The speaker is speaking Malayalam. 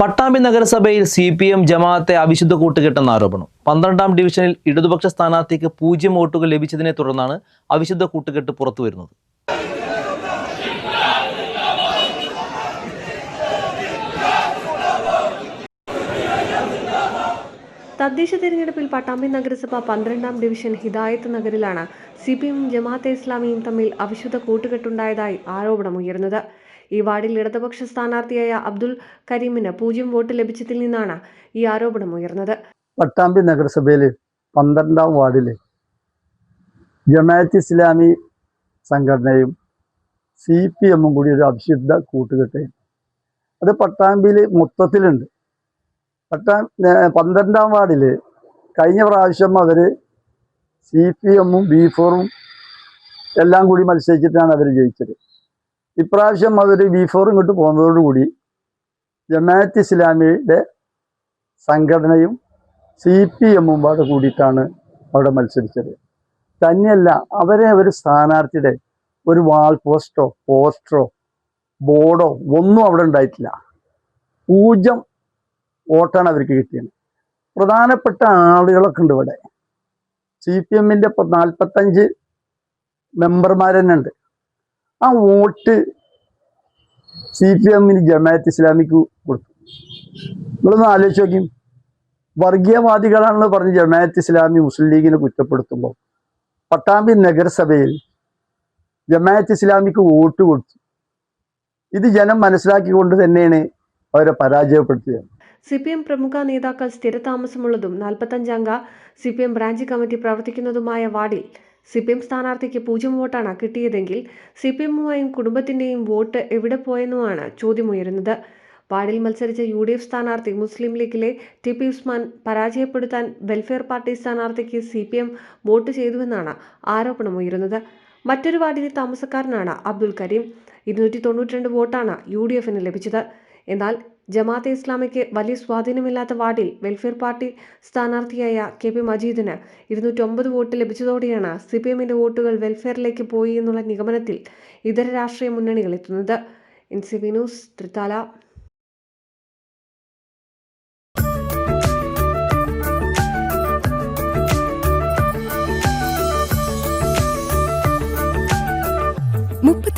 പട്ടാമ്പി നഗരസഭയിൽ സി പി എം ജമാഅത്തെ അവിശുദ്ധ കൂട്ടുകെട്ടെന്ന ആരോപണം. പന്ത്രണ്ടാം ഡിവിഷനിൽ ഇടതുപക്ഷ സ്ഥാനാർത്ഥിക്ക് പൂജ്യം വോട്ടുകൾ ലഭിച്ചതിനെ തുടർന്നാണ് അവിശുദ്ധ കൂട്ടുകെട്ട് പുറത്തുവരുന്നത് തദ്ദേശ തെരഞ്ഞെടുപ്പിൽ പട്ടാമ്പി നഗരസഭ പന്ത്രണ്ടാം ഡിവിഷൻ ഹിദായത്ത് നഗറിലാണ് സി പി എം ജമാഅത്തെ ഇസ്ലാമിയും തമ്മിൽ അവിശുദ്ധ കൂട്ടുകെട്ടുണ്ടായതായി ആരോപണമുയർന്നത്. ഈ വാർഡിൽ ഇടതുപക്ഷ സ്ഥാനാർത്ഥിയായ അബ്ദുൽ കരീമിന് പൂജ്യം വോട്ട് ലഭിച്ചതിൽ നിന്നാണ് ഈ ആരോപണം ഉയർന്നത്. പട്ടാമ്പി നഗരസഭയിൽ പന്ത്രണ്ടാം വാർഡിൽ ജമാഅത്ത് ഇസ്ലാമി സംഘടനയും സി പി എമ്മും കൂടി ഒരു അഭിഷിദ്ധ കൂട്ടുകെട്ടയും അത് പട്ടാമ്പിയിൽ മൊത്തത്തിലുണ്ട്. പട്ടാ പന്ത്രണ്ടാം വാർഡിൽ കഴിഞ്ഞ പ്രാവശ്യം അവർ സി പി എമ്മും ബി ഫോറും എല്ലാം കൂടി മത്സരിച്ചിട്ടാണ് അവർ ജയിച്ചത്. ഇപ്രാവശ്യം അവർ ബി ഫോർ ഇങ്ങോട്ട് പോകുന്നതോടുകൂടി ജമാഅത്ത് ഇസ്ലാമിയുടെ സംഘടനയും സി പി എമ്മും പാടെ കൂടിയിട്ടാണ് അവിടെ മത്സരിച്ചത്. തന്നെയല്ല അവരെ ഒരു സ്ഥാനാർത്ഥിയുടെ ഒരു വാൾ പോസ്റ്റോ പോസ്റ്ററോ ബോർഡോ ഒന്നും അവിടെ ഉണ്ടായിട്ടില്ല. പൂജ്യം വോട്ടാണ് അവർക്ക് കിട്ടിയത്. പ്രധാനപ്പെട്ട ആളുകളൊക്കെ ഉണ്ട് ഇവിടെ. സി പി എമ്മിന്റെ നാൽപ്പത്തഞ്ച് മെമ്പർമാർ തന്നെ ഉണ്ട്. ആ വോട്ട് സി പി എമ്മിന് ജമാഅത്ത് ഇസ്ലാമിക്ക് കൊടുത്തു. നിങ്ങളൊന്ന് ആലോചിച്ച് നോക്കി. വർഗീയവാദികളാണെന്ന് പറഞ്ഞ് ജമാഅത്ത് ഇസ്ലാമി മുസ്ലിം ലീഗിനെ കുറ്റപ്പെടുത്തുമ്പോൾ പട്ടാമ്പി നഗരസഭയിൽ ജമാഅത്ത് ഇസ്ലാമിക്ക് വോട്ട് കൊടുത്തു. ഇത് ജനം മനസ്സിലാക്കിക്കൊണ്ട് തന്നെയാണ് അവരെ പരാജയപ്പെടുത്തിയത്. സി പി എം പ്രമുഖ നേതാക്കൾ സ്ഥിരതാമസമുള്ളതും നാൽപ്പത്തഞ്ചംഗ C P M branch committee പ്രവർത്തിക്കുന്നതുമായ വാർഡിൽ സി പി എം സ്ഥാനാർത്ഥിക്ക് പൂജ്യം വോട്ടാണ് കിട്ടിയതെങ്കിൽ സി പി എമ്മുമായും കുടുംബത്തിന്റെയും വോട്ട് എവിടെ പോയെന്നുമാണ് ചോദ്യമുയരുന്നത്. വാർഡിൽ മത്സരിച്ച യു ഡി എഫ് സ്ഥാനാർത്ഥി മുസ്ലിം ലീഗിലെ ടി പി ഉസ്മാൻ പരാജയപ്പെടുത്താൻ വെൽഫെയർ പാർട്ടി സ്ഥാനാർത്ഥിക്ക് സി പി എം വോട്ട് ചെയ്തുവെന്നാണ് ആരോപണമുയരുന്നത്. മറ്റൊരു വാർഡിലെ താമസക്കാരനാണ് അബ്ദുൽ കരീം. ഇരുന്നൂറ്റി തൊണ്ണൂറ്റി രണ്ട് വോട്ടാണ് യു ഡി എഫിന് ലഭിച്ചത്. എന്നാൽ ജമാഅത്തെ ഇസ്ലാമിക്ക് വലിയ സ്വാധീനമില്ലാത്ത വാർഡിൽ വെൽഫെയർ പാർട്ടി സ്ഥാനാർത്ഥിയായ കെ പി മജീദിന് ഇരുന്നൂറ്റൊമ്പത് വോട്ട് ലഭിച്ചതോടെയാണ് സി പി എമ്മിന്റെ വോട്ടുകൾ വെൽഫെയറിലേക്ക് പോയി എന്നുള്ള നിഗമനത്തിൽ ഇതര രാഷ്ട്രീയ മുന്നണികൾ എത്തുന്നത്. N C V news Thrithala